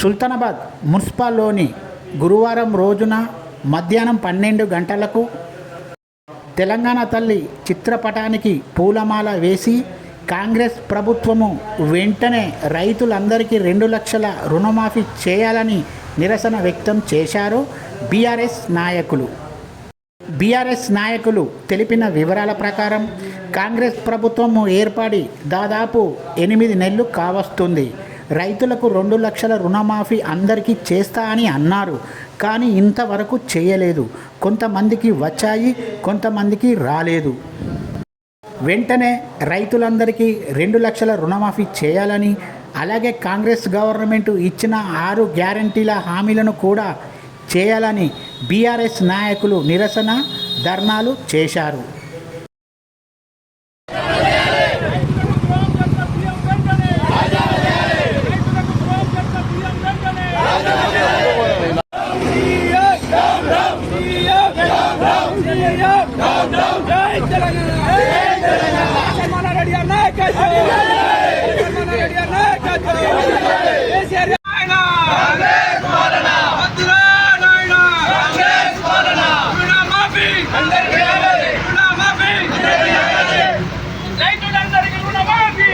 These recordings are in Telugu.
సుల్తానాబాద్ మున్సిపాల్లోని గురువారం రోజున మధ్యాహ్నం పన్నెండు గంటలకు తెలంగాణ తల్లి చిత్రపటానికి పూలమాల వేసి కాంగ్రెస్ ప్రభుత్వము వెంటనే రైతులందరికీ రెండు లక్షల రుణమాఫీ చేయాలని నిరసన వ్యక్తం చేశారు బీఆర్ఎస్ నాయకులు. బీఆర్ఎస్ నాయకులు తెలిపిన వివరాల ప్రకారం కాంగ్రెస్ ప్రభుత్వము ఏర్పడి దాదాపు ఎనిమిది నెలలు కావస్తుంది. రైతులకు రెండు లక్షల రుణమాఫీ అందరికీ చేస్తా అని అన్నారు. కానీ ఇంతవరకు చేయలేదు. కొంతమందికి వచ్చాయి కొంతమందికి రాలేదు. వెంటనే రైతులందరికీ రెండు లక్షల రుణమాఫీ చేయాలని అలాగే కాంగ్రెస్ గవర్నమెంట్ ఇచ్చిన ఆరు గ్యారంటీల హామీలను కూడా చేయాలని బీఆర్ఎస్ నాయకులు నిరసన ధర్నాలు చేశారు. జై తెలంగాణ రుణమాఫీ రైతులందరికీ రుణమాఫీ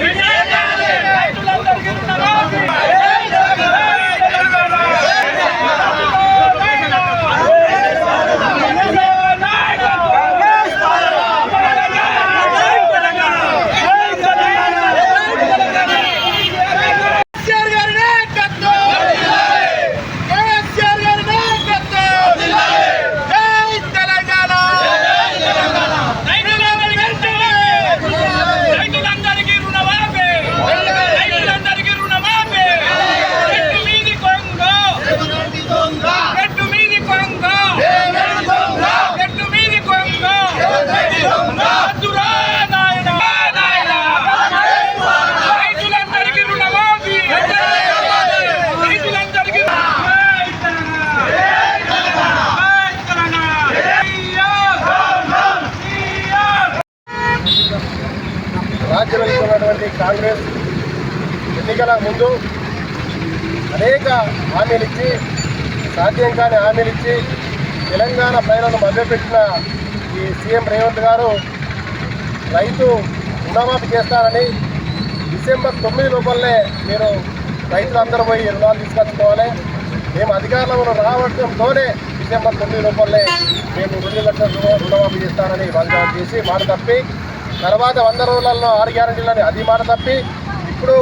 కేసీఆర్ గారి నాయకత్వం కేసీఆర్ గారి నాయకత్వం జై తెలంగాణ రైతులందరికీ వెంటనే రైతులందరికీ రుణమాఫీ రైతులందరికీ రుణమాఫీ చెట్టు మీది కొంగ చెట్టు మీది కొంగ చెట్టు మీది కొంగ వద్దురా నాయనా నాయనా రైతులందరికీ రుణమాఫీ రైతులందరికీ జై తెలంగాణ జై తెలంగాణ రాజ్యంలో ఉన్నటువంటి కాంగ్రెస్ ఎన్నికల ముందు అనేక హామీలు ఇచ్చి సాధ్యం కాని హామీలు ఇచ్చి తెలంగాణ ప్రజలను మభ్యపెట్టిన ఈ సీఎం రేవంత్ గారు రైతు రుణమాఫీ చేస్తారని డిసెంబర్ తొమ్మిది లోపలనే మీరు రైతులందరూ పోయి రుణాలు తీసుకొచ్చుకోవాలి. మేము అధికారంలో రావడంతోనే డిసెంబర్ తొమ్మిది లోపలనే మేము రెండు లక్షల రుణమాఫీ చేస్తారని వాగ్దానం చేసి మాట తప్పి తర్వాత వంద రోజులలో ఆరు గ్యారంటీలని అది మాట తప్పి ఇప్పుడు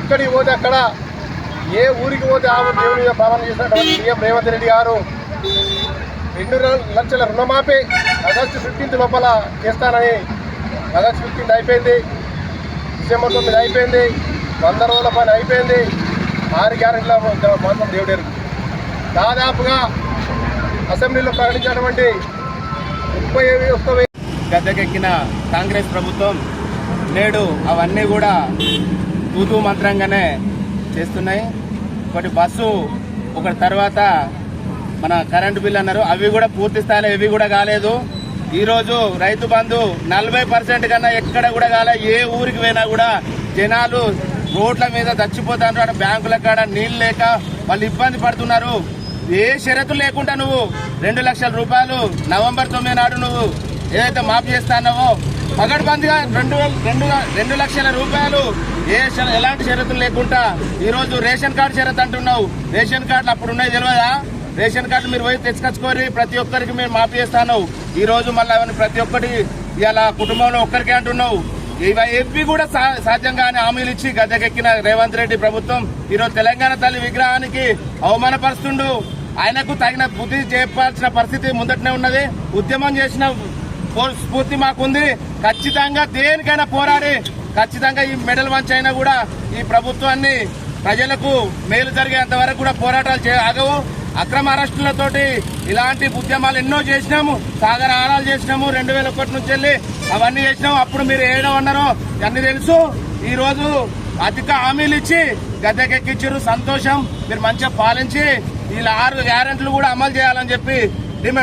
ఎక్కడికి పోతే అక్కడ ఏ ఊరికి పోతే ఆ దేవుని మీద భావన చేసినటువంటి సీఎం రేవంత్ రెడ్డి గారు రెండు లక్షల రుణమాఫీ ఆగస్టు ఫిఫ్టీన్త్ లోపల చేస్తానని ఆగస్టు ఫిఫ్టీన్త్ అయిపోయింది డిసెంబర్ తొమ్మిది అయిపోయింది వంద రోజుల పని అయిపోయింది ఆరు గ్యారెంటీల మాత్రం దేవుడేరు దాదాపుగా అసెంబ్లీలో ప్రకటించినటువంటి ముప్పై ఒక్క గద్దెకెక్కిన కాంగ్రెస్ ప్రభుత్వం నేడు అవన్నీ కూడా తూతూ మంత్రంగానే చేస్తున్నాయి. ఒకటి బస్సు ఒకటి తర్వాత మన కరెంటు బిల్ అన్నారు. అవి కూడా పూర్తి స్థాయిలో ఇవి కూడా కాలేదు. ఈరోజు రైతు బంధు నలభై పర్సెంట్ కన్నా ఎక్కడ కూడా కాలే. ఏ ఊరికి పోయినా కూడా జనాలు రోడ్ల మీద చచ్చిపోతారు అక్కడ బ్యాంకుల కాడ నీళ్ళు లేక వాళ్ళు ఇబ్బంది పడుతున్నారు. ఏ షరతు లేకుండా నువ్వు రెండు లక్షల రూపాయలు నవంబర్ తొమ్మిది నాడు నువ్వు ఏదైతే మాఫీ చేస్తానో పగడ్బందిగా రెండు రెండు రెండు లక్షల రూపాయలు ఏ ఎలాంటి షరతులు లేకుండా ఈరోజు రేషన్ కార్డు షరత్ అంటున్నావు. రేషన్ కార్డులు అప్పుడు ఉన్నాయి తెలియదా రేషన్ కార్డు మీరు పోయి తెచ్చుకొచ్చుకోరి ప్రతి ఒక్కరికి మేము మాఫీ చేస్తాను ఈ రోజు మళ్ళీ అవన్నీ ప్రతి ఒక్కటి ఇలా కుటుంబంలో ఒక్కరికే అంటున్నావు. ఇవి ఎవ్వి కూడా సాధ్యంగానే హామీలు ఇచ్చి గద్దెకెక్కిన రేవంత్ రెడ్డి ప్రభుత్వం ఈరోజు తెలంగాణ తల్లి విగ్రహానికి అవమానపరుస్తుండు. ఆయనకు తగిన బుద్ధి చేపాల్సిన పరిస్థితి ముందటనే ఉన్నది. ఉద్యమం చేసిన స్ఫూర్తి మాకుంది. ఖచ్చితంగా దేనికైనా పోరాడి ఖచ్చితంగా ఈ మెడల్ మంచైనా కూడా ఈ ప్రభుత్వాన్ని ప్రజలకు మేలు జరిగేంత వరకు కూడా పోరాటాలు ఆగవు. అక్రమ అరెస్టులతోటి ఇలాంటి ఉద్యమాలు ఎన్నో చేసినాము. సాగర ఆరాలు చేసినాము. రెండు వేల ఒకటి నుంచి వెళ్ళి అవన్నీ చేసినాము. అప్పుడు మీరు ఏడో అన్నారో అన్ని తెలుసు. ఈ రోజు అధిక హామీలు ఇచ్చి గద్దెకెక్కించారు సంతోషం. మీరు మంచిగా పాలించి వీళ్ళ ఆరు గ్యారెంట్లు కూడా అమలు చేయాలని చెప్పి డిమాండ్